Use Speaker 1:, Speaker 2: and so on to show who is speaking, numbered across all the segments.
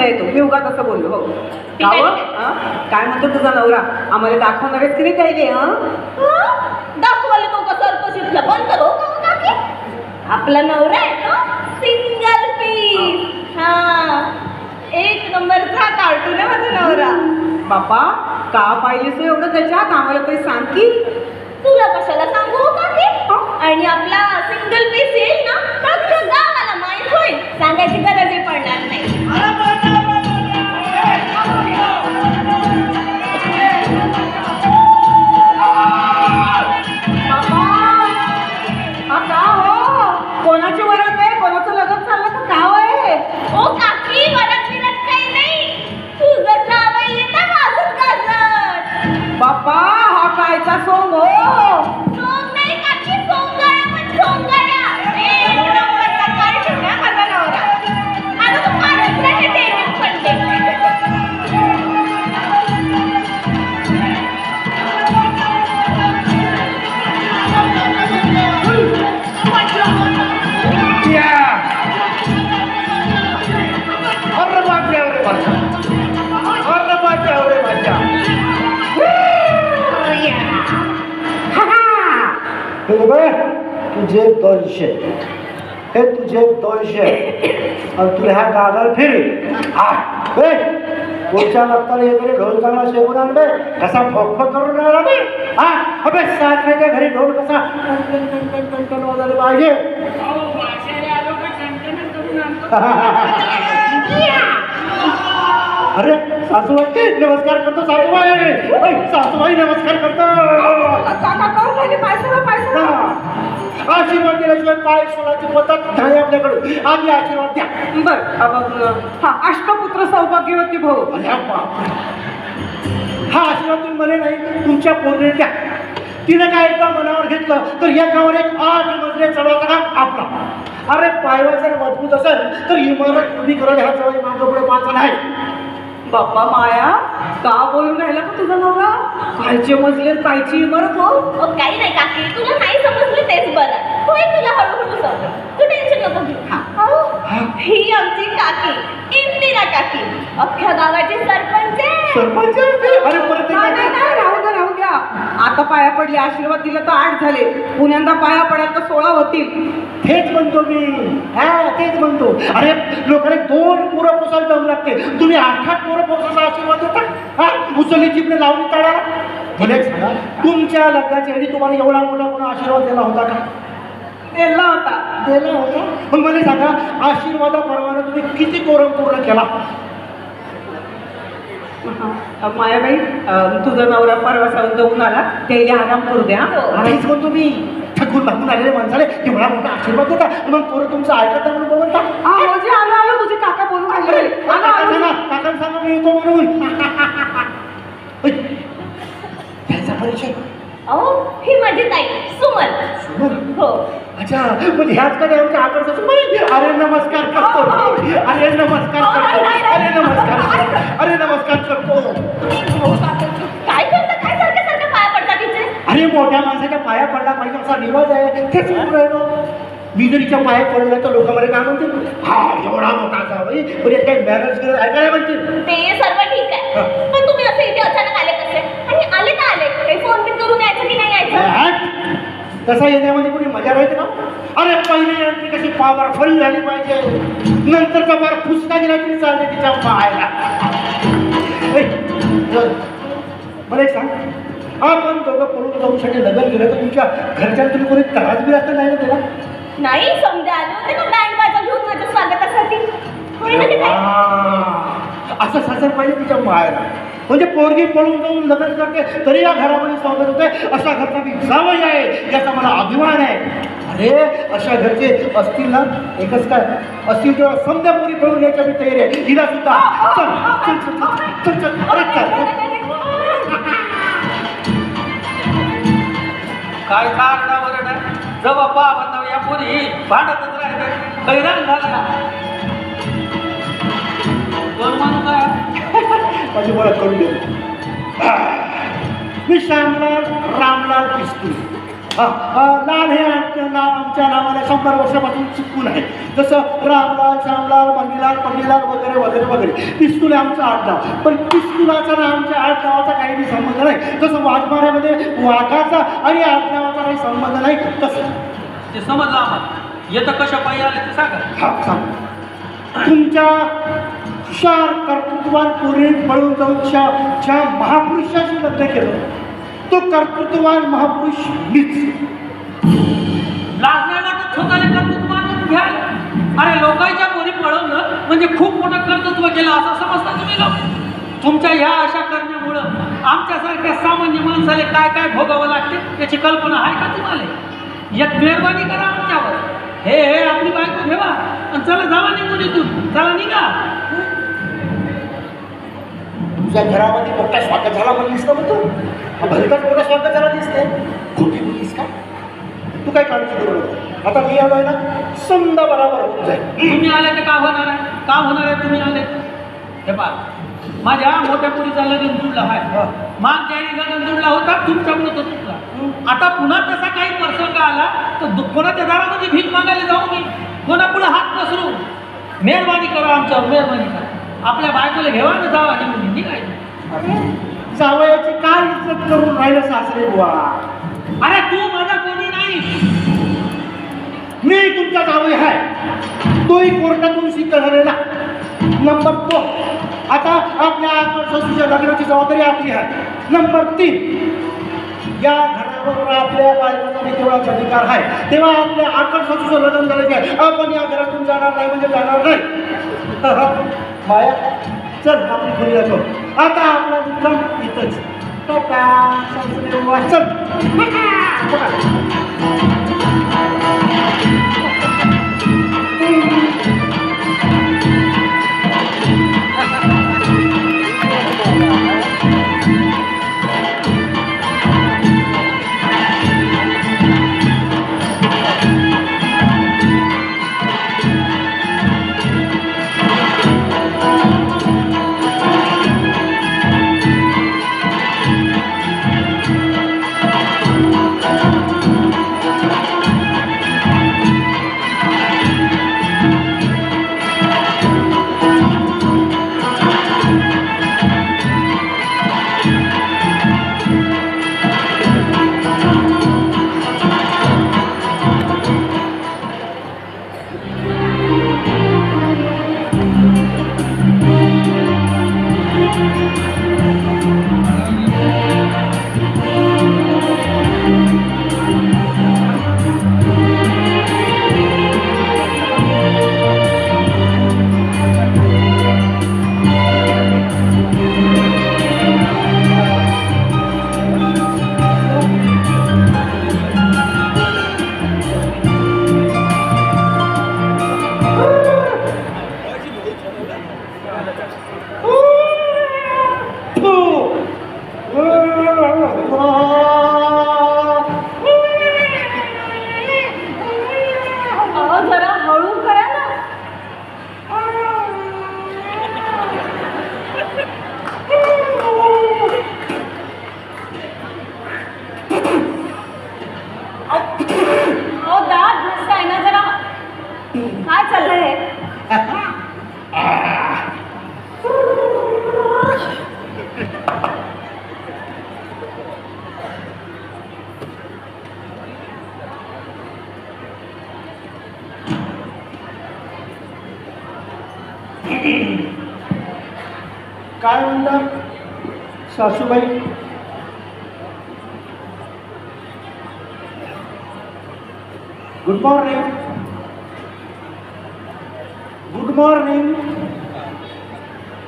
Speaker 1: नाही तो मी उगाच असं बोललो हो. हं? काय म्हणतो तुझा नवरा? आम्हाला दाखवणार आहेस की नाही काही हं
Speaker 2: दाखवायला तो का सर्कशीतला बंद करो का हो काकी? आपला नवरा आहे तो सिंगल पीस. हा. एक नंबरचा कार्टून आहे माझा नवरा.
Speaker 1: बापा का पाहिलीस तू एवढं त्याच्यात? आम्हाला काही सांग की.
Speaker 2: तुला कशाला सांगू हो काकी? आणि आपला सिंगल पीस येईल ना अख्ख्या गावाला माहीत होईल. सांगायची गरजही पडणार नाही.
Speaker 3: ह्या गागर फिर. पुढच्या हे तरी ढोल चांगला शेकून आणले कसा फोक करून राहिला मी? हा अबे सासऱ्याच्या घरी ढोल कसा टन वाजवले पाहिजे? अरे सासूबाई नमस्कार करतो सासूबाई. ऐ, सासूबाई नमस्कार करतो.
Speaker 1: काका राहिले
Speaker 3: हा. आशीर्वाद दिल्याशिवाय पाय सोडायची पद्धत नाही आपल्याकडे. आधी आशीर्वाद द्या.
Speaker 1: बर हा अष्टपुत्र सौभाग्यवती भाऊ.
Speaker 3: अरे बापरे. हा आशीर्वाद तुम्ही मला नाही तुमच्या पोरीने द्या. तिने काय एकदा मनावर घेतलं तर एकावर एक आठ मजले चढवता काम आपला. अरे पायवा जर मजबूत असेल तर इमारत उभी करायला ह्या जवळ मागं पुढे पाचा नाही.
Speaker 1: बाप्पा माया का बोलून राहिला का तुझा नवरा? कायचे मजले कायची इमारत हो?
Speaker 2: काही नाही काकी तुला नाही समजलं तेच बरं. होईल तुला हळूहळू समज तू टेन्शन नको घेऊ. अहो, ही. आमची काकी इंदिरा काकी. अख्ख्या गावाची सरपंच आहे
Speaker 3: सरपंच अरे परत
Speaker 1: नाही नाही,
Speaker 3: एकदा-
Speaker 1: नाही, राहू आता पाया पडले आशीर्वाद दिला तर आठ झाले. पुण्यांदा पाया पडाल तर सोळा होतील.
Speaker 3: तेच म्हणतो मी. हा तेच म्हणतो. अरे लोकांना दोन पुरं पोसायला दम लागते. तुम्ही आठ आठ पुरं पोसाचा आशीर्वाद देता? हा उचलली चिपणे लावली तळाला? मला एक सांगा तुमच्या लग्नाच्या वेळी तुम्हाला एवढा मोठा कोणा आशीर्वाद दिला होता का?
Speaker 1: दिला होता.
Speaker 3: दिला होता? मग मला सांगा आशीर्वादाप्रमाणे तुम्ही किती कोरम पूर्ण केला.
Speaker 1: मायाबाई तुझा नवरा परवा साऊन जाऊन आला. त्याला आराम करू द्या.
Speaker 2: हो.
Speaker 3: तेच म्हणतो मी थकून भागून आलेले माणसाले एवढा मोठा आशीर्वाद देता. मग पोरं तुमचं ऐकता म्हणून बघता
Speaker 1: अहो जे आलो आलो तुझे काका बोलून आलो.
Speaker 3: काकांना सांगा मी येतो म्हणून. त्यांचा परिचय.
Speaker 2: अहो ही माझी ताई सुमन.
Speaker 3: सुमन?
Speaker 2: हो.
Speaker 3: अच्छा म्हणजे ह्याच कडे आमच्या आकडचा सुमन? अरे नमस्कार करतो. अरे नमस्कार करतो. अरे नमस्कार करतो. अरे नमस्कार करतो.
Speaker 2: काय करता काय सारखं सारखं पाया पडता तिचे
Speaker 3: अरे मोठ्या माणसाच्या पाया पडला पाहिजे असा रिवाज आहे. तेच राहिलो. मी जर पाया पडला तर लोक मला काय म्हणतील? हा एवढा मोठा पण यात काही आहे काय म्हणतील?
Speaker 2: ते सर्व ठीक आहे. पण तुम्ही असे इथे अचानक आले कसे आणि आले तर आले काही फोन बिन करून यायचं की नाही यायचं
Speaker 3: हॅट. तसा येण्यामध्ये कोणी मजा राहते का अरे पहिले एंट्री कशी पॉवरफुल झाली पाहिजे. नंतर का बार फुसका गेला तरी चालते तिच्या पाहायला. मला एक सांग. आपण दोघं पळून जाऊ साठी लग्न गेलं तर तुमच्या घरच्या तुम्ही कोणी त्रास बी असता नाही ना त्याला?
Speaker 2: नाही समजा आले ना बँड बाजा घेऊन माझ्या स्वागतासाठी. ना
Speaker 3: असं सासर पाहिजे तिच्या मायला. म्हणजे पोरगी पळून जाऊन लग्न करते तरी या घरामध्ये स्वागत होते अशा घरचा मी जावई आहे याचा मला अभिमान आहे. अरे अशा घरचे असतील ना एकच काय? असतील तेव्हा समजा पळून यायच्या मी तयारी आहे. हिला सुद्धा. चल चल चल चल अरे चल.
Speaker 4: काय कारणा पाहत या पोरी भांडतच राहते हैराण झाला. काय
Speaker 3: माझी करून दे. मी श्यामलाल रामलाल पिस्तूल लाल हे आमचं नाव आमच्या नावाला शंभर वर्षापासून चिपकून आहे. जसं रामलाल श्यामलाल बंगीलाल पंगीलाल वगैरे वगैरे वगैरे. पिस्तूल आहे आमचं आडनाव पण पिस्तुलाचा ना आमच्या आडनावाचा काही बी संबंध नाही. जसं वाघमाऱ्यामध्ये वाघाचा आणि आडनावाचा काही संबंध नाही तसं.
Speaker 4: ते समजलं आम्हाला. येतं कशा पायी आले ते सांगा.
Speaker 3: हा सांग. तुमच्या हुशार कर्तृत्वान पुरी पळून जाऊन ज्या ज्या महापुरुषाशी लग्न केलं तो कर्तृत्ववान महापुरुष मीच.
Speaker 4: लाज नाही स्वतःला कर्तृत्व घ्या. अरे लोकांच्या पोरी पळवलं म्हणजे खूप मोठं कर्तृत्व केलं असं समजता तुम्ही लोक? तुमच्या ह्या अशा करण्यामुळं आमच्यासारख्या सामान्य माणसाला काय काय भोगावं लागते त्याची कल्पना आहे का तुम्हाला? एक मेहरबानी करा आमच्यावर. हे हे आपली बायको ठेवा आणि चला जावा निघून इथून. चला निघा.
Speaker 3: तुझ्या घरामध्ये मोठा स्वागत झाला म्हणलीस ना मग तू? हा भलताच मोठा स्वागत झाला दिसते खोटी बोललीस का? तू काय काळजी करू नको आता मी आलोय ना समजा बराबर होऊन जाईल.
Speaker 4: तुम्ही आले तर का होणार आहे? का होणार आहे तुम्ही आले? हे पहा माझ्या मोठ्या पुरीचा लग्न जुळला
Speaker 3: हा.
Speaker 4: आहे मागच्या लग्न जुळला होता तुमच्यामुळे तो तुटला. आता पुन्हा तसा काही प्रसंग आला तर कोणाच्या दारामध्ये भीक मागायला जाऊ मी कोणापुढे हात पसरू? मेहरबानी करा आमच्यावर मेहरबानी करा. आपल्या बायकोला घेवा ना जावा निघून निघायचं.
Speaker 3: जावयाची काय इज्जत करून राहिलं सासरे बुवा?
Speaker 4: अरे तू माझा कोणी नाही.
Speaker 3: मी तुमचा जावई आहे तोही कोर्टातून सिद्ध झालेला नंबर दोन आता आपल्या ससूच्या लग्नाची जबाबदारी आपली आहे. नंबर तीन या घराबरोबर आपल्या बायकोचा तेवढाच अधिकार आहे. तेव्हा आपल्या आकड ससूचं लग्न झालं की आपण या घरातून जाणार नाही म्हणजे जाणार नाही. माया चल आपली खोलीला जाऊ आता आपला मुक्काम इथंच टाटा सासरे बुवा, चल
Speaker 2: अहो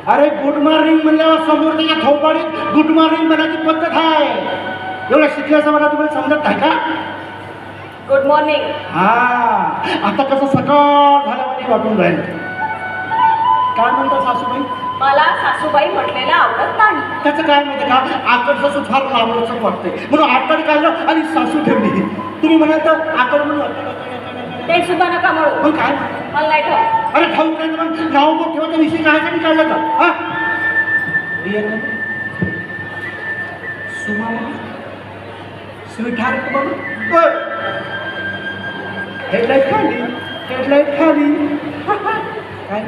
Speaker 3: अरे गुड मॉर्निंग म्हणल्यावर समोर त्याच्या थोपाडीत गुड मॉर्निंग म्हणायची पद्धत आहे. एवढं शिकल्याचं मला तुम्हाला समजत नाही का?
Speaker 2: गुड मॉर्निंग
Speaker 3: हा आता कसं सकाळ झाल्यावानी वाटून राहील. काय म्हणतात सासूबाई?
Speaker 2: मला सासूबाई म्हटलेलं आवडत नाही.
Speaker 3: त्याचं काय माहिती का? आकड सासू फार आवडचं वाटते म्हणून आकड काढलं आणि सासू ठेवली. तुम्ही म्हणाल तर आकड म्हणून आकड, आकड, आकड, आकड.
Speaker 2: ते सुद्धा नका म्हणू.
Speaker 3: मग काय?
Speaker 2: मला नाही ठाऊक.
Speaker 3: अरे ठाऊक नाही तर मग नाव मग ठेवायचा विषय काय मी काढलं का? हा? रिया काय? सुमा स्वीट हार्ट म्हणून हेडलाईट खाली हेडलाईट खाली. काय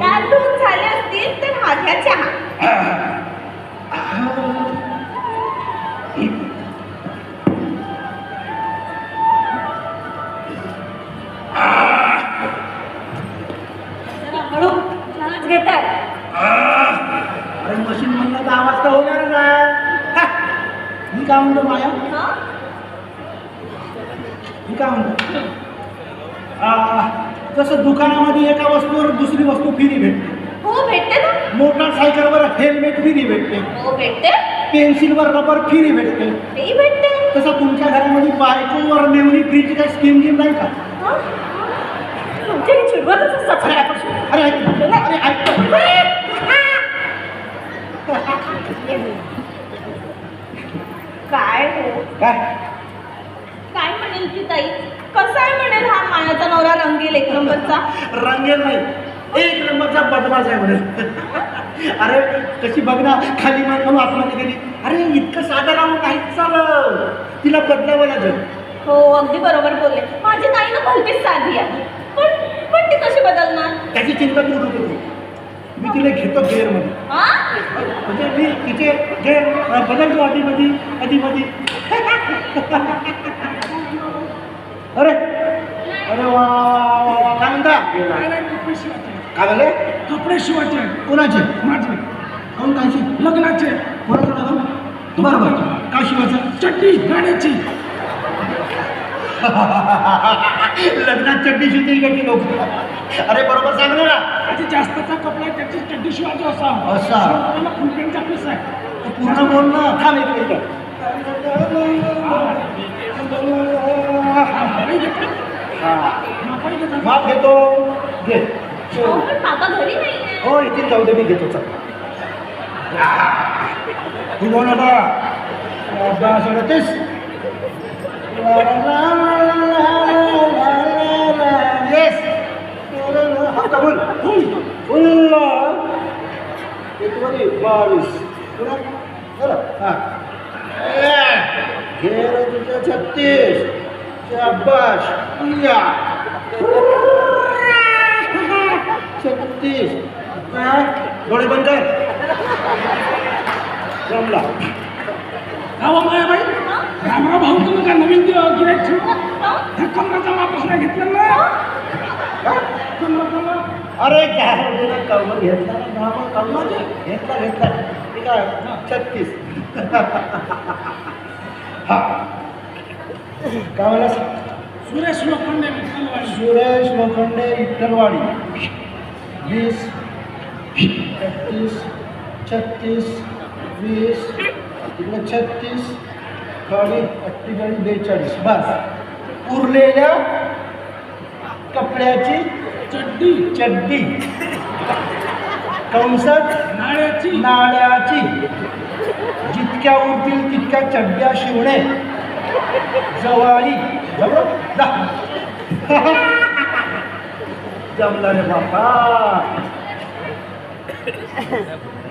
Speaker 2: दात धुवून झाले असतील तर हा घ्या चहा
Speaker 3: काय म्हणतो माया?
Speaker 2: हा?
Speaker 3: मी काय म्हणतो जसं दुकानामध्ये एका वस्तूवर दुसरी वस्तू फ्री भेटते.
Speaker 2: हो भेटते ना.
Speaker 3: मोटरसायकलवर हेल्मेट फ्री भेटते.
Speaker 2: हो भेटते.
Speaker 3: पेन्सिलवर रबर फ्री भेटते.
Speaker 2: तेही भेटते.
Speaker 3: तसं तुमच्या घरामध्ये बायकोवर मेवणी फ्रीची काही स्कीम गिम नाही का. अरे अरे ऐक
Speaker 2: काय हो?
Speaker 3: काय?
Speaker 2: काय म्हणेल ती ताई? कसा आहे म्हणेल हा मायाचा नवरा रंगील एक नंबरचा?
Speaker 3: रंगेल नाही. एक नंबरचा बदमाश आहे म्हणे अरे कशी बघ ना खाली मान म्हणून आतमध्ये गेली. अरे इतकं साधं राहून काहीच चाललं. तिला बदलावं लागेल.
Speaker 2: हो अगदी बरोबर बोलले. माझी ताई ना भलतीच साधी आहे. पण पण ती कशी बदलणार?
Speaker 3: त्याची चिंता तू नको करू. मी तिला घेतो गेअरमध्ये
Speaker 2: हा
Speaker 3: म्हणजे मी तिचे गेअर बदलतो आधीमध्ये आधीमध्ये अरे अरे वा वा, वा, वा. काय म्हणता? काय झाले?
Speaker 5: कपडे शिवायचे
Speaker 3: कोणाचे?
Speaker 5: माझे.
Speaker 3: कोण कायचे
Speaker 5: लग्नाचे.
Speaker 3: कोणाचं लग्न? बरं बरं काय शिवायचं
Speaker 5: चड्डी गाण्याची.
Speaker 3: लग्नात चड्डी शिवतील का ती लोक? अरे बरोबर सांगले ना.
Speaker 5: आधी जास्तचा कपडा त्याची चड्डी शिवायची असा.
Speaker 3: असा.
Speaker 5: पीस आहे.
Speaker 3: तू पूर्ण बोल ना. थांब एक मिनिट.
Speaker 5: मापाई घेतात.
Speaker 3: हा.
Speaker 5: मापाई घेतात.
Speaker 3: माप घेतो. घे.
Speaker 2: हो, पण बाबा घरी नाही
Speaker 3: हो इथे जाऊ दे मी घेतो. चल. तू कोण आता. अभ्यास तेच Yes. How come? Ullah. Itu tadi baris. Kurang. Salah. Ha. Kira juga cetis. Syabas. Iya. Cetis. Ha. Boleh bandar. come Awak
Speaker 5: main apa? Ramrao भाऊ तुम्ही का नवीन गिरायक ठेवू कमराचा वापस नाही घेतला ना.
Speaker 3: अरे काय कवर घेतला घेतला घेतला. ठीक आहे छत्तीस. हा. काय म्हणला?
Speaker 5: सुरेश लोखंडे.
Speaker 3: सुरेश लोखंडे विठ्ठलवाडी. वीस एकतीस छत्तीस वीस तिकडे छत्तीस. खाली अठ्ठेचाळीस बेचाळीस. बस. उरलेल्या कपड्याची
Speaker 5: चड्डी.
Speaker 3: चड्डी. कंसात
Speaker 5: नाळ्याची
Speaker 3: नाड्याची जितक्या उरतील तितक्या चड्ड्या शिवणे. जवारी. जमलं? जा. जमलं रे बापा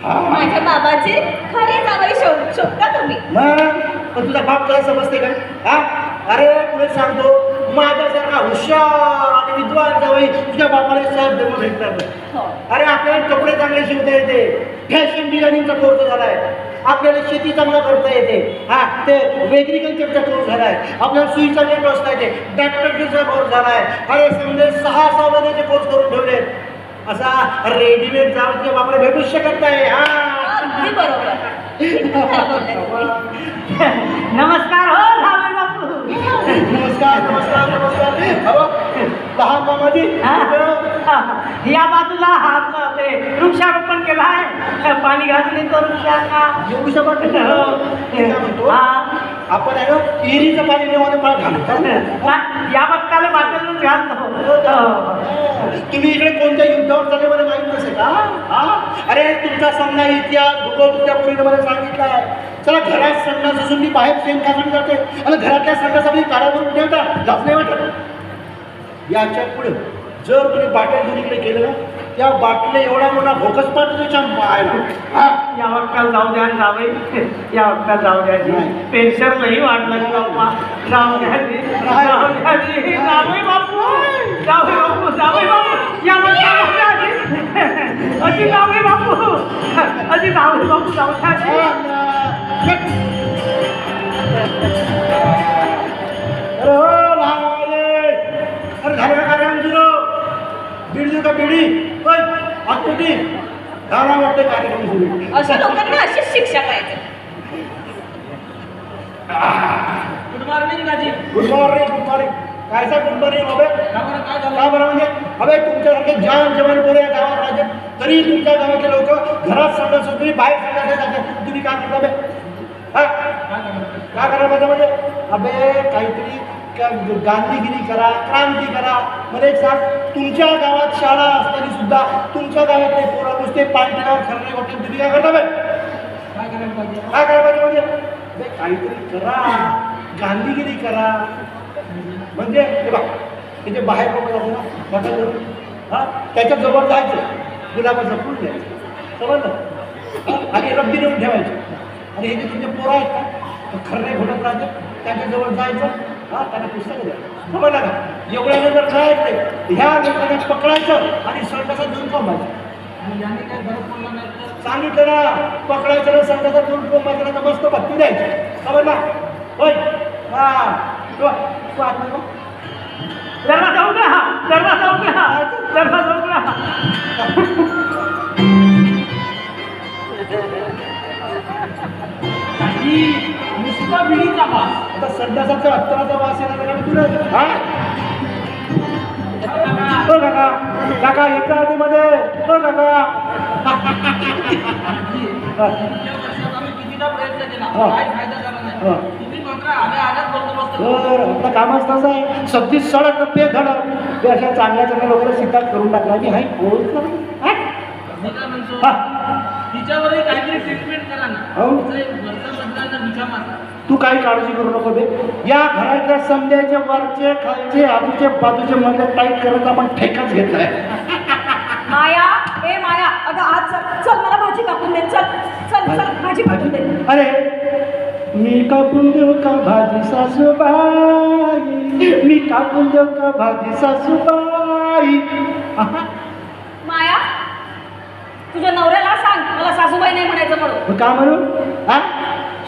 Speaker 3: हा.
Speaker 2: माझ्या बाबाचे खरे जावई शोध शोधता तुम्ही?
Speaker 3: मग? पण तुझा बाप काय समजते काय हा? अरे पुढे सांगतो माझ्यासारखा हुशार आणि विद्वान जावई तुझ्या बापाला सहज जन्म भेटणार नाही.
Speaker 2: हो.
Speaker 3: अरे आपल्याला कपडे चांगले शिवता येते. फॅशन डिझायनिंगचा कोर्स झालाय. आपल्याला शेती चांगला करता येते. हा ते वेग्रिकल्चरचा कोर्स झालाय. आपल्याला सुई चांगली टोचता येते. डॉक्टरचा कोर्स झालाय. अरे समजे सहा सहा महिन्याचे कोर्स करून ठेवले असा रेडीमेड तुझ्या बापाला भेटूच शकत नाही. हा.
Speaker 2: बरोबर.
Speaker 1: नमस्कार हो बापू.
Speaker 3: नमस्कार नमस्कार नमस्कार. अहो लहान मामाजी
Speaker 1: हा? या बाजूला हात ते वृक्षारोपण केलं आहे. पाणी घातले तो वृक्षांना
Speaker 3: येऊ शकत आपण आहे ना विहिरीचं पाणी नेवाने पाळ घालू.
Speaker 1: या बघताला बाटलच घालतो. हो.
Speaker 3: तुम्ही इकडे कोणत्या युद्धावर चालले मला माहीत नसेल का हा? अरे तुमचा समजा इतिहास भूगोल तुमच्यापुढे मला सांगितलं चला घरात संडास असून मी बाहेर सेम खासून जाते आणि घरातल्या संडासामध्ये कारावरून ठेवता लाज नाही वाटत याच्यापुढे जर तुम्ही बाटल घेऊन इकडे गेलं ना त्या बाटलीला एवढा मोठा भोकस पाठ त्याच्या
Speaker 4: या वक्ताला जाऊ द्या जावे या वक्ताला जाऊ द्या जी.
Speaker 3: नाही.
Speaker 4: पेन्शन नाही वाढलं बाप्पा? जाऊ द्या जावे बापू जावे बापू जावे बापू या वक्ताला जाऊ द्या जी. अजी जावे बापू अजी जावे बापू जाऊ द्या जी
Speaker 3: अरे हो लहानवाले अरे झालं का कार्य तुझं देऊ का बिडी. पण आतुटी झाला वाटतं कार्यक्रम सुरू.
Speaker 2: अशा लोकांना अशीच शिक्षा पाहिजे.
Speaker 4: गुड मॉर्निंग दाजी.
Speaker 3: Good morning good morning. काय सा गुड मॉर्निंग हवे
Speaker 4: काय
Speaker 3: का बरं म्हणजे हवे तुमच्यासारखे जान जवान पोरे या गावात राहतात तरी तुमच्या गावातले लोक घरात सांगत तुम्ही बाहेर सांगायचे जातात तुम्ही काय करता बे हा? काय करा माझ्या म्हणजे अबे काहीतरी गांधीगिरी करा क्रांती करा. मला एक सांग तुमच्या गावात शाळा असताना सुद्धा तुमच्या गावातले पोरं नुसते पांढऱ्यावर खरणे वाटून तुम्ही काय करता
Speaker 4: काय करायला पाहिजे?
Speaker 3: काय करायला पाहिजे म्हणजे? काहीतरी करा. गांधीगिरी करा. म्हणजे हे बघ हे जे बाहेर लोक जातो ना हां त्याच्याजवळ जायचं. गुलाबाचं फुल घ्यायचं समजलं? आणि रब्बी नेऊन ठेवायचं. आणि हे जे तुमचे पोरं आहेत ना ते खर्रे घोटत राहतात त्यांच्या जवळ जायचं. हां त्यांना पुस्तकं द्यायचं समजलं का एवढ्याने जर जायचं नाही ह्या लोकांना पकडायचं आणि
Speaker 4: पडला नाही तर?
Speaker 3: सांगितलं ना पकडायचं ना संघाचा दोन कोंबायचं ना मस्त भक्ती द्यायची. समजला होय? हा. तू तू.
Speaker 4: दरवा जाऊ द्या दरवा जाऊ द्या दरवा जाऊ द्या दाजी बिडीचा वास.
Speaker 3: आता संडासाचा अत्तराचा वास येणार तुला हा? हो काका. काका येता आधीमध्ये. हो काका. आपलं कामच तसं आहे. सब्जीस सडक पे धडक ते अशा चांगल्या चांगल्या लोकांना सिद्धात करून टाकला. मी हाय हा.
Speaker 4: तिच्यावरही काहीतरी ट्रीटमेंट करा ना.
Speaker 3: तू काही काळजी करू नको बे. या घराच्या समद्याचे वरचे खालचे आजूचे बाजूचे मध्ये टाईट करत आपण ठेकाच घेतलाय
Speaker 2: माया ए माया अगं आज चल. चल मला भाजी कापून दे. चल चल चल भाजी कापून दे.
Speaker 3: अरे मी कापून देऊ का भाजी सासूबाई? मी कापून देऊ का भाजी सासूबाई?
Speaker 2: माया तुझ्या नवऱ्याला सांग. मला सासूबाई नाही म्हणायचं म्हणून.
Speaker 3: का म्हणू? हा?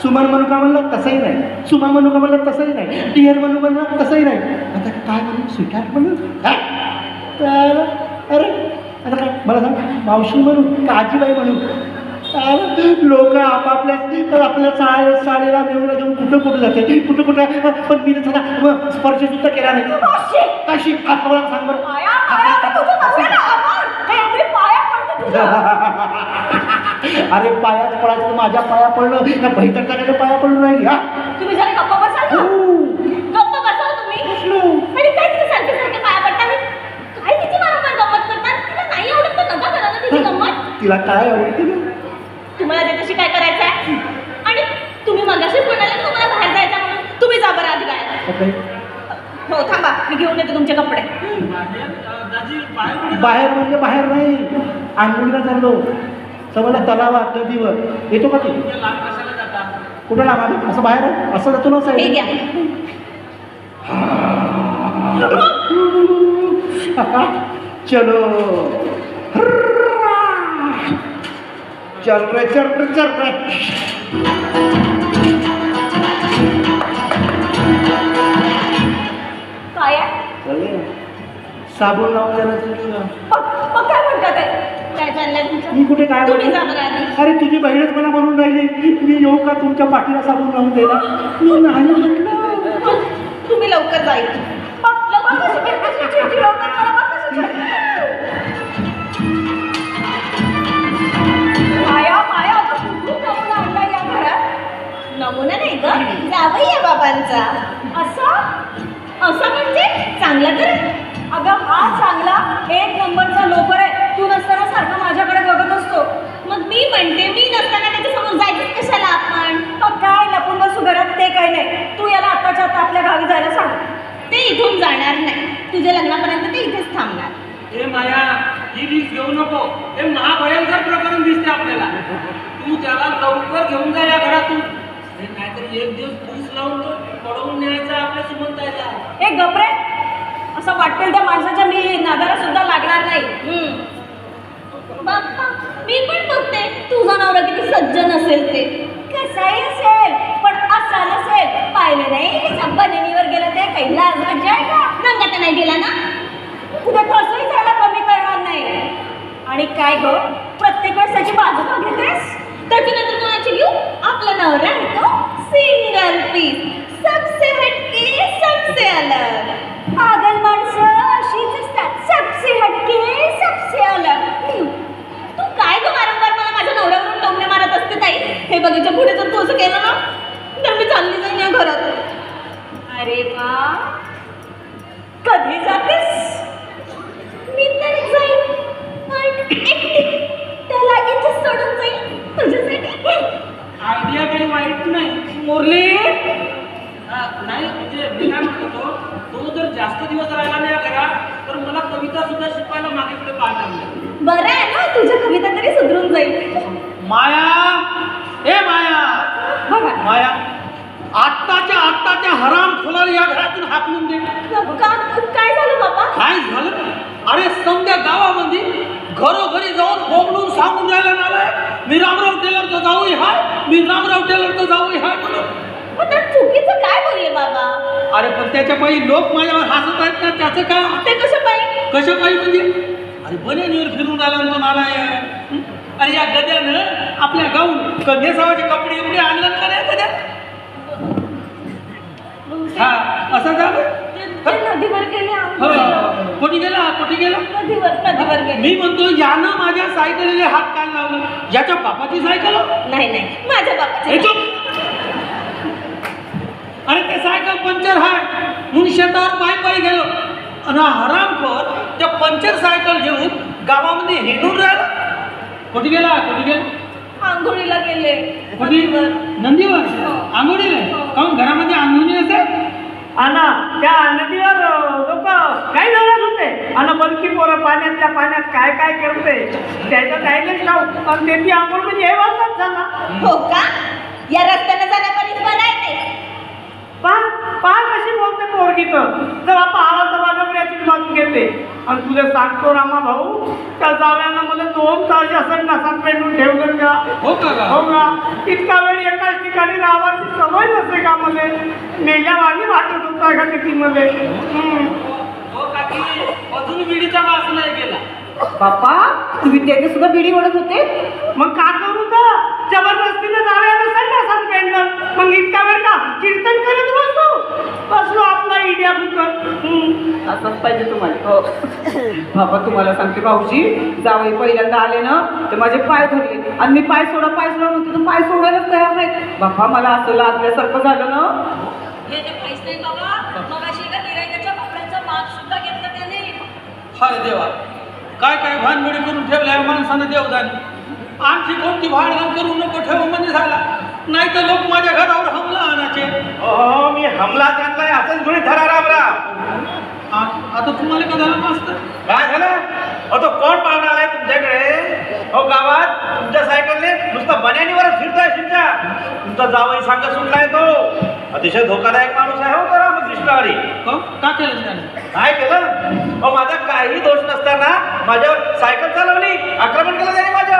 Speaker 3: सुमन म्हणू का म्हणलं तसंही नाही. सुमा म्हणू का म्हणलं तसंही नाही. टियर म्हणू म्हणलं तसंही नाही. आता काय म्हणू? स्वीकार म्हणू? हा? तर अरे आता काय? मला सांग मावशी म्हणू का आजीबाई म्हणू? लोक आपापल्या आपल्या साड्या साडीला नेऊन घेऊन कुठं कुठं जाते? कुठं कुठं? पण मी त्याचा स्पर्श सुद्धा केला नाही! कशी? आता मला सांग बरं. अरे पायात पडायचं माझ्या पाया पडलं त्या बहितरच्या काय पाया पडलं नाही हा.
Speaker 2: तुम्ही जरा गप्प बसाल का गप्प बसाल तुम्ही. आणि काय तिथे सारखे सारखे पाया पडतात आणि काय तिची वारंवार गंमत करतात तिला नाही आवडत तर नका करा ना तिची गंमत.
Speaker 3: तिला काय आवडते
Speaker 2: तुम्हाला त्याच्याशी काय करायचं आहे आणि तुम्ही मगाशीच म्हणाले ना तुम्हाला बाहेर जायचं म्हणून तुम्ही जा बरं आधी बाहेर.
Speaker 3: ओके.
Speaker 2: हो थांबा. मी घेऊन येते तुमचे कपडे.
Speaker 4: बाहेर
Speaker 3: म्हणजे बाहेर नाही. आंघोळीला चाललो. समजलं तलावात नदीवर येतो का तू? कुठं आम्ही असं बाहेर? असं जातो ना
Speaker 2: घ्या.
Speaker 3: चलो. चल रे चल रे चल रे.
Speaker 2: आहे
Speaker 3: चले साबण लावून द्यायला तुला
Speaker 2: मग काय म्हणतात आहे? काय चाललंय तुमचं?
Speaker 3: मी कुठे काय
Speaker 2: तुम्ही जा
Speaker 3: म्हणतो?
Speaker 2: बरं आधी.
Speaker 3: अरे तुझी बहीणच मला म्हणून राहिली. मी येऊ का तुमच्या पाठीला साबण लावून द्यायला? मी नाही म्हटलं
Speaker 2: तुम्ही लवकर जाईल? माया माया कुठून नमुना आणला या घरात. नमुना नाही ग जावई बाबांचा. असं? असं म्हणजे? चांगला तर? अगं हा चांगला एक नंबरचा लोकर आहे. तू नसताना सारखं माझ्याकडे बघत असतो. मग मी म्हणते मी नसताना त्याच्यासमोर जायचं कशाला आपण? मग काय लपून बसू घरात? ते काही नाही. तू याला आताच्या आता आपल्या गावी जायला सांग. ते इथून जाणार नाही. तुझ्या लग्नापर्यंत ते इथेच थांबणार.
Speaker 4: ए माया ही रिस्क घेऊ नको. हे महाभयंकर प्रकरण दिसते आपल्याला. तू त्याला लवकर घेऊन जा या घरातून. नाहीतर एक दिवस पूस लावून तो पडवून न्यायचा आपल्या सुमंतायला
Speaker 2: हे गपरे असं वाटेल त्या माणसाच्या मी नादाला सुद्धा लागणार नाही. बाप्पा मी पण बघते तुझा नवरा किती सज्जन असेल ते. कसाही असेल पण असा नसेल पाहिलं नाही बनिनीवर गेलं ते कैलास मज्जा आहे का नंगा तर नाही गेला ना? उद्या कसंही त्याला कमी करणार नाही. आणि काय ग? प्रत्येक वेळेस त्याची बाजू का घेतेस? त्याच्यानंतर तुला केलं ना? तर मी चालली जाईन या घरात. अरे वा. कधी जातेस? मी तरी जाईन पण एकटी. त्याला इथे सोडून जाईन तुझ्यासाठी.
Speaker 4: आयडिया काही वाईट नाही.
Speaker 2: मुरली.
Speaker 4: हा, नाही म्हणजे मी काय म्हणत होतो तो जर जास्त दिवस राहिला नाही घरात तर मला कविता सुद्धा शिकवायला मागे पुढे लागले
Speaker 2: बरं आहे ना तुझ्या कविता तरी सुधरून जाईल.
Speaker 4: माया! ए माया! माया आत्ताच्या आत्ताच्या हराम खोलाला या घरातून हाकलून दे.
Speaker 2: काय झालं बाबा
Speaker 4: काय झालं? अरे समध्या गावामध्ये घरोघरी जाऊन बोंबलून सांगून राहिला नालाय मी रामराव टेलरचा जाऊही हाय मी रामराव टेलरचा जाऊही हाय म्हणून.
Speaker 2: चुकीचं काय बोलले बाबा?
Speaker 4: अरे पण त्याच्या पायी लोक माझ्यावर हसत आहेत ना त्याचं काय?
Speaker 2: ते कसं पाहिजे
Speaker 4: कशा पायी म्हणजे? अरे बन्यानीवर फिरून आला ना तो अरे या गद्यानं आपल्या गाऊन कन्यासावाचे कपडे एवढे आणलं का नाही गद्या हा असं झालं
Speaker 2: गेले
Speaker 4: हो
Speaker 2: आंघोळीला.
Speaker 4: कोणी गेला? कोणी गेला? मी म्हणतो यानं माझ्या सायकलीला हात काय लावलं? याच्या बापाची सायकल? हो?
Speaker 2: नाही नाही. माझ्या
Speaker 4: हे
Speaker 2: बापाचे!
Speaker 4: अरे ते सायकल पंक्चर आहे म्हणून शेतावर पाय पायी गेलो आणि हरामखोर त्या पंक्चर सायकल घेऊन गावामध्ये हिंडून राहिला. कुठे गेला? कुठे गेला?
Speaker 2: आंघोळीला गेले.
Speaker 4: कुठे नंदीवर. आंघोळीला? काऊन घरामध्ये आंघोळी असेल
Speaker 1: आणि त्या नदीवर लोक काय झालं होते. आणि बलकी पोरं पाण्यातल्या पाण्यात काय काय करते? त्याचं काहीच ठाऊक आणि त्याची आंघोळ म्हणजे हे वाजत झाला.
Speaker 2: हो का? या रस्त्याने जाण्यापर्यंत बरं आहे ते.
Speaker 1: पहा पहा कशी बोलते पोरगी तर. जर आपण तर वाजवण्याची बाजू घेते. आणि तुला सांगतो रामा भाऊ त्या जाव्यानं मला दोन तास असं नसात पेटून ठेवलं का?
Speaker 4: हो का?
Speaker 1: हो का? इतका वेळ एकाच ठिकाणी राहावाची सवय नसते का मध्ये मेल्या वाणी वाटत होता का कितीमध्ये हम्म.
Speaker 4: हो अजून विडीचा वास नाही गेला.
Speaker 1: बाप्पा तुम्ही त्याचे सुद्धा बिडी ओढत होते? मग का करू तर? जबरदस्तीने जावे नसेल ना सांग पेंडल मग इतका वेळ का कीर्तन करत बसलो बसलो आपला इंडिया बुकर
Speaker 6: असंच पाहिजे तुम्हाला. हो. बाबा तुम्हाला सांगते भाऊजी जावई पहिल्यांदा आले ना तर माझे पाय धरले. आणि मी पाय सोडा पाय सोडा म्हणते तर पाय सोडायलाच तयार नाही बाबा मला असं लादल्यासारखं झालं ना.
Speaker 2: हे जे पैसे नाही बाबा मग अशी एका गिरायकाच्या कपड्यांचा माप सुद्धा घेतला त्याने.
Speaker 4: अरे देवा. काय काय भानगडी करून ठेवल्या माणसानं देवदानी? आणखी कोणती भाडगण करू नको ठेव म्हणजे झाला. नाही तर लोक माझ्या घरावर हमला आणायचे.
Speaker 7: हो मी हमला आणलाय असंच गुणी धरा
Speaker 4: आता तुम्हाला का झालं मास्तर?
Speaker 7: काय झालं? अहो तो कोण पाहुणा आलाय तुमच्याकडे? हो गावात तुमच्या सायकलने नुसतं बन्यानीवरच फिरतोय तुमच्या तुमचा जावई सांगत सुटलाय तो. अतिशय धोकादायक माणूस आहे हो हरी.
Speaker 4: का का केलं त्याने
Speaker 7: काय केलं? अहो माझा काही दोष नसताना माझ्यावर सायकल चालवली. आक्रमण केलं त्याने माझ्या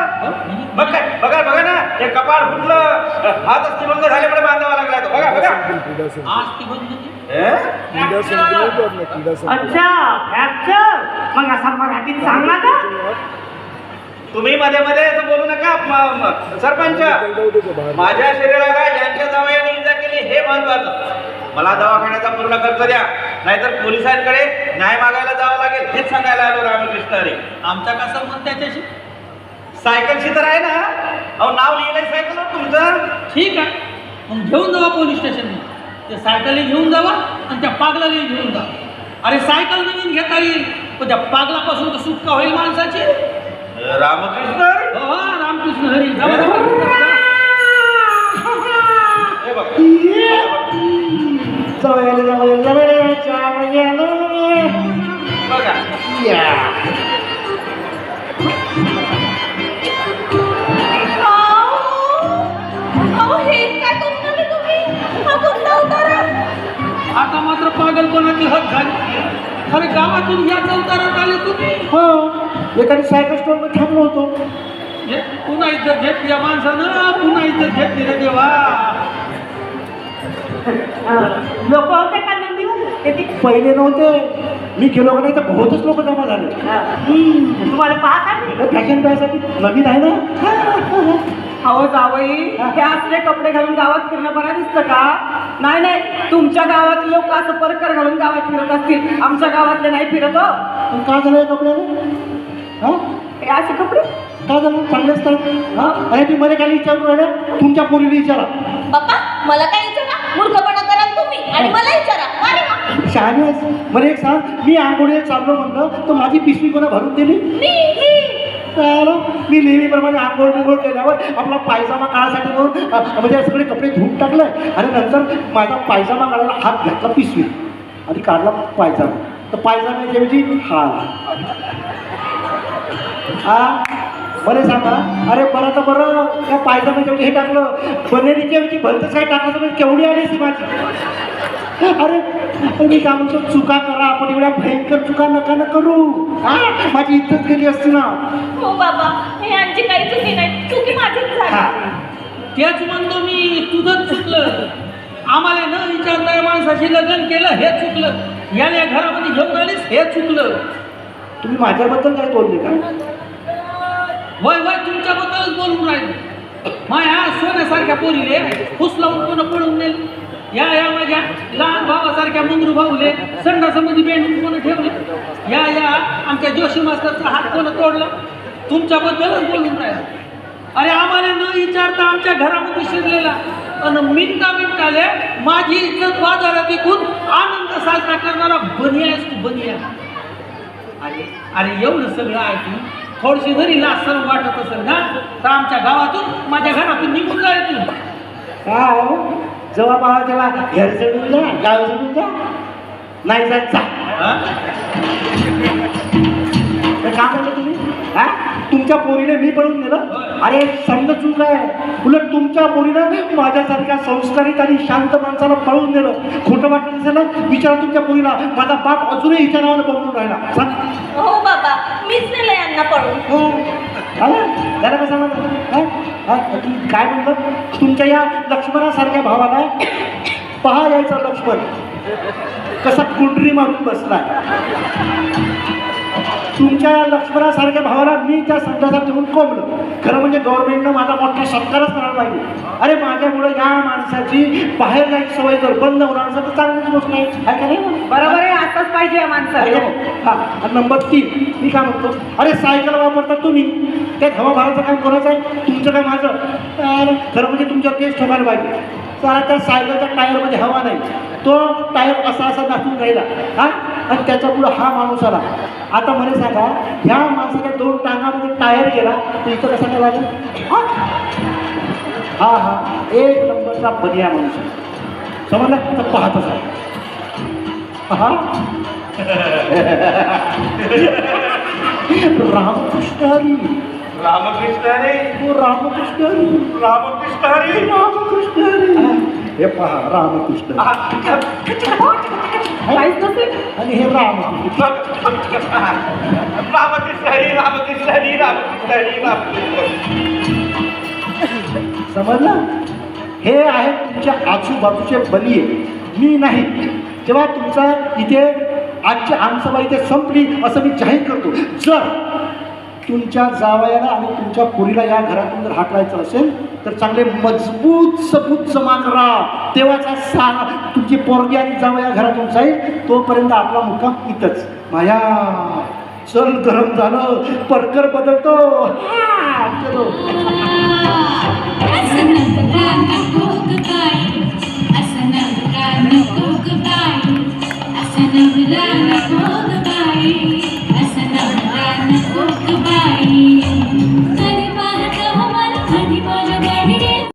Speaker 7: बघ काय? बघा बघा ना. हे कपाळ फुटलं. हात अस्थिभंग झाल्यामुळे बांधावा लागला तो. बघा बघा.
Speaker 4: आज ती बंद होती.
Speaker 7: हे?
Speaker 1: अच्छा फ्रॅक्चर मग असा मराठीत सांगा का?
Speaker 7: तुम्ही मध्ये मध्ये असं बोलू नका म- म- सरपंच. माझ्या शरीराला यांच्या जावयाने इजा केली हे महत्वाचं. मला दवाखान्याचा पूर्ण खर्च द्या. नाहीतर पोलिसांकडे न्याय मागायला जावं लागेल. हेच सांगायला आलो रामकृष्ण हरी.
Speaker 4: आमचा का संबंध त्याच्याशी?
Speaker 7: सायकलशी तर आहे ना? अहो नाव लिहिलंय सायकलवर तुमचं?
Speaker 4: ठीक आहे. मग घेऊन जावा पोलीस स्टेशनला त्या सायकली घेऊन जावा आणि त्या पागलाला घेऊन जा अरे सायकल नवीन घेता येईल पण त्या पागलापासून तर सुटका होईल माणसाची.
Speaker 7: रामकृष्ण हरी?
Speaker 4: हो हो, रामकृष्ण हरी. जावा, जवळ जवळ
Speaker 7: जवळच्या बघा
Speaker 2: या
Speaker 4: आता मात्र पागलपणाची हक झाली खरे गावातून या चौदारात आले तुम्ही
Speaker 3: हो एखादी सायकल स्टोरमध्ये थांबलो होतो
Speaker 4: पुन्हा इथं घेतली या माणसानं पुन्हा इथं घेतली रे देवा
Speaker 1: लोक होते का नंदीवर ते ती-
Speaker 3: पहिले नव्हते. मी गेलो का नाही तर बहुतच लोक जमा झाले.
Speaker 1: तुम्हाला पाहत
Speaker 3: फॅशन पाहायसाठी नवीन आहे ना?
Speaker 6: अहो जावई हे. असले कपडे घालून गावात फिरणं बरं दिसतं का? नाही नाही. तुमच्या गावातले लोक असं परकर घालून गावात फिरत असतील. आमच्या गावातले नाही फिरत हो.
Speaker 3: पण काय झालं या कपड्याला? हा?
Speaker 6: हे असे कपडे?
Speaker 3: काय झालं? चांगले असतात. हा? आणि ती मध्ये काय विचारून राहिल्या तुमच्या पोरीला विचारा.
Speaker 2: बाप्पा मला काय विचारा? मूर्खपणा कराल तुम्ही आणि मला विचारा
Speaker 3: शहाणी आहेस मला एक सांग मी आंघोळीला चाललो म्हणलं तर माझी पिशवी कोणा भरून दिली?
Speaker 2: मी?
Speaker 3: मी नेहमीप्रमाणे आंघोळ बिंघोळ केल्यावर आपला पायजामा काढायसाठी म्हणून अ, म्हणजे सगळे कपडे धुवून टाकले आणि नंतर माझा पायजामा काढायला हात घातला पिशवी. आणि काढला पायजामा. तर पायजाम्याच्या ऐवजी हा हा? बरे सांगा. अरे बरं तर बरं त्या पायजाम्याच्या ऐवजी हे टाकलं बनेरीच्या ऐवजी भलतंच काय टाकलं तर म्हणजे केवढी आली ती माझी? अरे मी काय म्हणतो चुका करा आपण एवढ्या भयंकर चुका नका न करू. हा माझी इज्जत गेली असती ना.
Speaker 2: हो बाबा हे यांची काही चुकी नाही. चुकी माझीच झाली.
Speaker 4: तेच म्हणतो मी तुझंच चुकलं. आम्हाला न विचारता या माणसाशी लग्न केलं हे चुकलं. याला या घरामध्ये घेऊन आलीस हे चुकलं.
Speaker 3: तुम्ही माझ्याबद्दल काय बोलले का?
Speaker 4: वय वय तुमच्याबद्दलच बोलून राहील. माया सोन्यासारख्या पोरीले फुसलावून कोण पळून नेल. या या माझ्या लहान भावासारख्या मुंगरू भाऊले संडासामध्ये बेंडून कोण ठेवले? या या आमच्या जोशी मास्तरचा हात कोण तोडला? तुमच्याबद्दलच बोलून राहील. अरे आम्हाला न विचारता आमच्या घरामध्ये शिरलेला. आणि मिनटा मिनटाले माझी इज्जत बाजारात विकून आनंद साजरा करणारा बनिया आहेस तू बनिया अरे अरे एवढं सगळं ऐकून थोडीशी जरी सर्व वाटत असेल ना तर आमच्या गावातून माझ्या घरातून निघून जाय तू
Speaker 3: काय हो? जेव्हा पहा तेव्हा घर सोडून जा गाव सोडून जा. नाही जात जा.
Speaker 4: हा?
Speaker 3: तर काय म्हणलं तुम्ही? हा? तुमच्या पोरीने मी पळून नेलं. अरे समज चूक आहे. उलट तुमच्या पोरीनं माझ्यासारख्या संस्कारित आणि शांत माणसाला पळून नेलं. खोटं वाटत असेल ना विचारा तुमच्या पोरीला. माझा बाप अजूनही नावानं बघून राहिला. सांग.
Speaker 2: हो बाबा. मीच नेलं यांना पळून
Speaker 3: हो. त्याला कसं म्हणलं काय म्हणलं? तुमच्या या लक्ष्मणासारख्या भावाला पहा यायचा लक्ष्मण. कसा कुंडरी मारून बसलाय. तुमच्या या लक्ष्मणासारख्या भावाला मी त्या संघाचा ठेवून कोंबलं खरं म्हणजे गव्हर्नमेंटनं माझा मोठा सत्कारच करायला पाहिजे. अरे माझ्यामुळं या माणसाची बाहेर जायची सवय जर बंद होणार असेल तर चांगलीच गोष्ट आहे. का नाही?
Speaker 6: बरोबर आहे आताच पाहिजे या माणसाला.
Speaker 3: हा नंबर तीन मी काय म्हणतो? अरे सायकल वापरता तुम्ही. त्या हवा भाराचं काम कोणाचं आहे? तुमचं काय माझं? खरं म्हणजे तुमच्यावर केस ठोकायला पाहिजे. तर त्या सायकलच्या टायरमध्ये हवा नाही. तो टायर असा असा दाखवून राहिला. हा? आणि त्याच्या पुढं हा माणूस आला. आता मला सांगा ह्या माणसाच्या दोन टांगामध्ये टायर गेला तर इथं कसा काय लागेल? हा? हा एक नंबरचा बनिया माणूस समजला समजलं? तर पाहतच आहे हा? रामकृष्ण हरी.
Speaker 7: रामकृष्ण
Speaker 3: रामकृष्ण हरी.
Speaker 7: रामकृष्ण हरी.
Speaker 3: रामकृष्ण हरी. हे पहा रामकृष्ण
Speaker 6: काहीच नसेल.
Speaker 3: आणि हे रामकृष्ण
Speaker 7: रामकृष्ण हरी रामकृष्ण हरी रामकृष्ण हरी रामकृष्ण
Speaker 3: समजलं? हे आहेत तुमच्या आजूबाजूचे बलिये. मी नाही. जेव्हा तुमचा इथे आजची आमसभा इथे संपली असं मी जाहीर करतो. जर तुमच्या जावयाला आणि तुमच्या पोरीला या घरातून जर हाकलायचं असेल तर चांगले मजबूत सबूत जमा करा तेव्हाचा सा तुमची पोरगी आणि जावया घरातून जाईल तोपर्यंत आपला मुक्काम इथंच. माया चल गरम झालं परकर बदलतो. चलो.